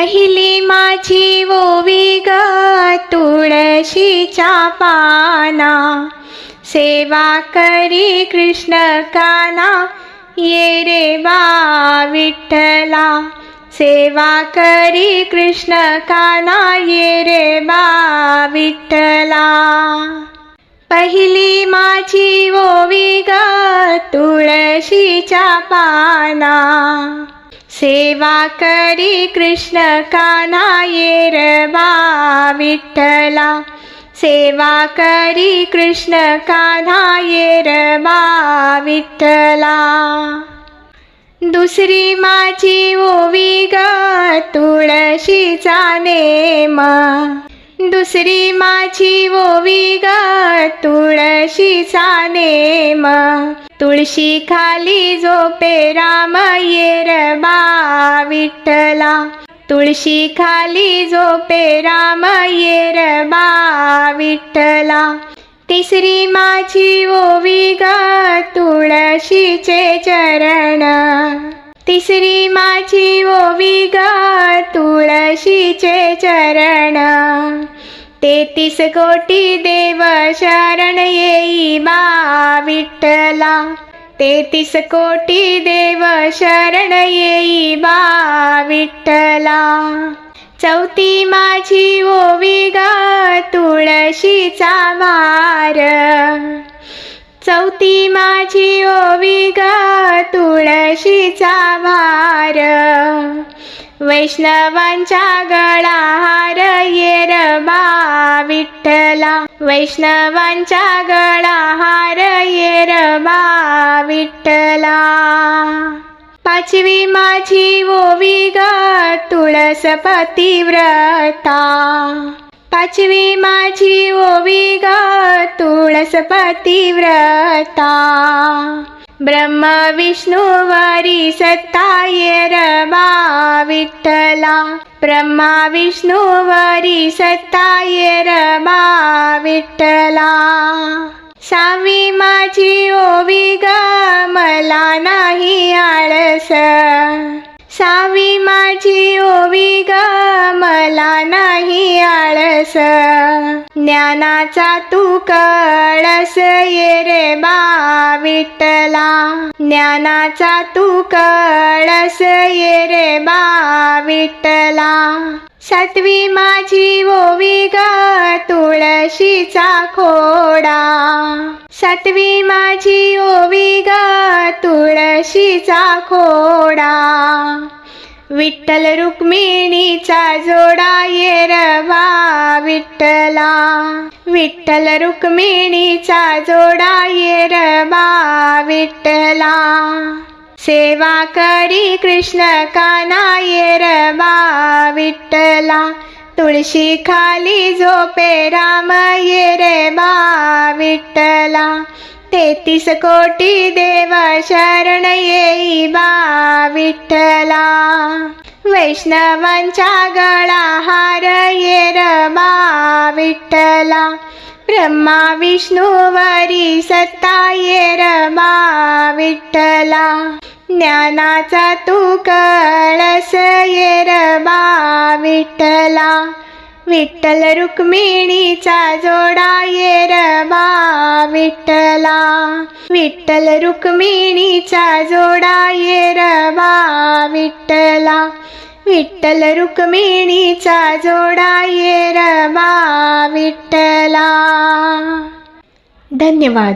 पहिली माझी ओवी ग तुळशीच्या पाना. सेवा करी कृष्ण काना ये रे बा विठ्ठला. सेवा करी कृष्ण काना ये रे बा विठ्ठला. पहिली माझी ओवी ग तुळशीच्या पाना. सेवा करी कृष्ण काना ये विठ्ठला. सेवा करी कृष्ण कान्हा ये विठ्ठला. दुसरी माझी ओवी ग तुळशीचा नेम. दुसरी माझी ओवी ग तुळशीचा नेम. तुळशी खाली झोपे राम येरबा विठ्ठला. तुळशी खाली झोपे राम ये विठ्ठला. तिसरी माझी ओवी ग तुळशीचे चरण. तिसरी माझी ओवी ग तुळशीचे चरण. तेतीस कोटी देव शरण येई बा विठ्ठला तेतीस कोटी देव शरण येई बा विठ्ठला चौथी माझी ओवी ग तुळशीचा मार. चौथी माझी ओवी ग तुळशीचा भार वैष्णवांच्या गळा हार येर बा विठ्ठला. वैष्णवांच्या गळा हार येर बा विठ्ठला. पाचवी माझी ओवी ग तुळस पतिव्रता पाचवी माझी ओवी ग तुळस पतिव्रता ब्रह्म विष्णु वारी सत्ता बा विठ्ठला ब्रह्मा विष्णु वारी सत्ता येर बा विठ्ठला सावी माझी ओवी ग मला नाही आळस. सावी माझी ओवी ग मला नाही आळस. ज्ञानाचा तू कळस ये रे बा विठ्ठला. ज्ञानाचा तू कळस ये रे बा विठ्ठला. सातवी माझी ओवी ग तुळशीचा खोडा. सातवी माझी ओवी ग तुळशीचा खोडा. विठ्ठल रुक्मिणीचा जोडा ये रवा विठ्ठला. विठ्ठल रुक्मिणीचा जोडा ये रवा विठ्ठला. सेवा करी कृष्ण काना ये रवा विठ्ठला. तुळशी खाली झोपे राम ये रे बा विठ्ठला. तेतीस कोटी देव शरण येई बा विठ्ठला. वैष्णवांच्या गळा हार ये बा विठ्ठला. ब्रह्मा विष्णुवरी सत्ता ये बा विठ्ठला. ज्ञानाचा तू कळस येरबा विठ्ठला. विठ्ठल रुक्मिणीचा जोडा येरबा विठ्ठला. विठ्ठल रुक्मिणीचा जोडा येरबा विठ्ठला. विठ्ठल रुक्मिणीचा जोडा येरबा विठ्ठला. धन्यवाद.